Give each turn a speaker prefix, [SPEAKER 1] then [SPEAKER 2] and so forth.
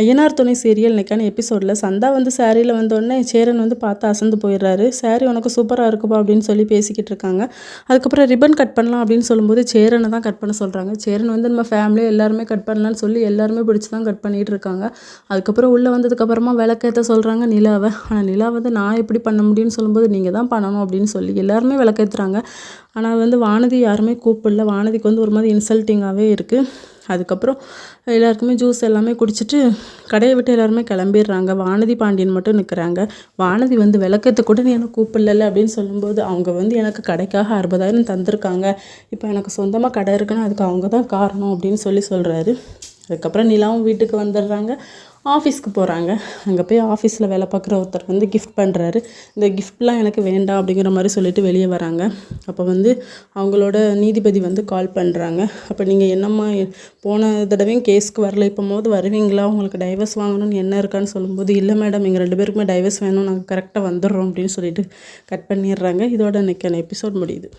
[SPEAKER 1] ஐயனார் துணை சீரியல் இன்னைக்கான எபிசோடில் சந்தா வந்து சாரியில் வந்தோடனே சேரன் வந்து பார்த்து அசந்து போயிடுறாரு. சாரி உனக்கு சூப்பராக இருக்குப்பா அப்படின்னு சொல்லி பேசிக்கிட்டு இருக்காங்க. அதுக்கப்புறம் ரிப்பன் கட் பண்ணலாம் அப்படின்னு சொல்லும்போது சேரனை தான் கட் பண்ண சொல்கிறாங்க சேரன் வந்து நம்ம ஃபேமிலி எல்லாருமே கட் பண்ணலாம்னு சொல்லி எல்லாருமே பிடிச்சி தான் கட் பண்ணிகிட்டு இருக்காங்க. அதுக்கப்புறம் உள்ளே வந்ததுக்கப்புறமா விளக்கேற்ற சொல்கிறாங்க நிலாவை. ஆனால் நிலா வந்து நான் எப்படி பண்ண முடியும்னு சொல்லும்போது நீங்கள் தான் பண்ணணும் அப்படின்னு சொல்லி எல்லாருமே விளக்கேற்றுறாங்க ஆனால் வந்து வானதி யாருமே கூப்பிடல. வானதிக்கு வந்து ஒரு மாதிரி இன்சல்ட்டிங்காகவே இருக்குது அதுக்கப்புறம் எல்லாருக்குமே ஜூஸ் எல்லாமே குடிச்சிட்டு கடையை விட்டு எல்லாருமே கிளம்பிடுறாங்க. வானதி பாண்டியன் மட்டும் நிற்கிறாங்க வானதி வந்து விளக்கத்தை கூட நீ எனக்கு கூப்பிடல அப்படின்னு சொல்லும்போது அவங்க வந்து எனக்கு கடைக்காக அறுபதாயிரம் தந்திருக்காங்க. இப்போ எனக்கு சொந்தமாக கடை இருக்குன்னா அதுக்கு அவங்க தான் காரணம் அப்படின்னு சொல்லி சொல்கிறாரு அதுக்கப்புறம் நிலாவும் வீட்டுக்கு வந்துடுறாங்க. ஆஃபீஸ்க்கு போகிறாங்க அங்கே போய் ஆஃபீஸில் வேலை பார்க்குற ஒருத்தர் வந்து கிஃப்ட் பண்ணுறாரு இந்த கிஃப்ட்லாம் எனக்கு வேண்டாம் அப்படிங்கிற மாதிரி சொல்லிட்டு வெளியே வராங்க. அப்போ வந்து அவங்களோட நீதிபதி வந்து கால் பண்ணுறாங்க அப்போ நீங்கள் என்னம்மா போன தடவையும் கேஸ்க்கு வரல. இப்போ வருவீங்களா? உங்களுக்கு டைவர்ஸ் வாங்கணும்னு என்ன இருக்கான்னு சொல்லும்போது இல்லை மேடம் எங்கள் ரெண்டு பேருக்குமே டைவர்ஸ் வேணும். நாங்கள் கரெக்டாக வந்துடுறோம் அப்படின்னு சொல்லிட்டு கட் பண்ணிடுறாங்க. இதோட இன்றைக்கான எபிசோட் முடியுது.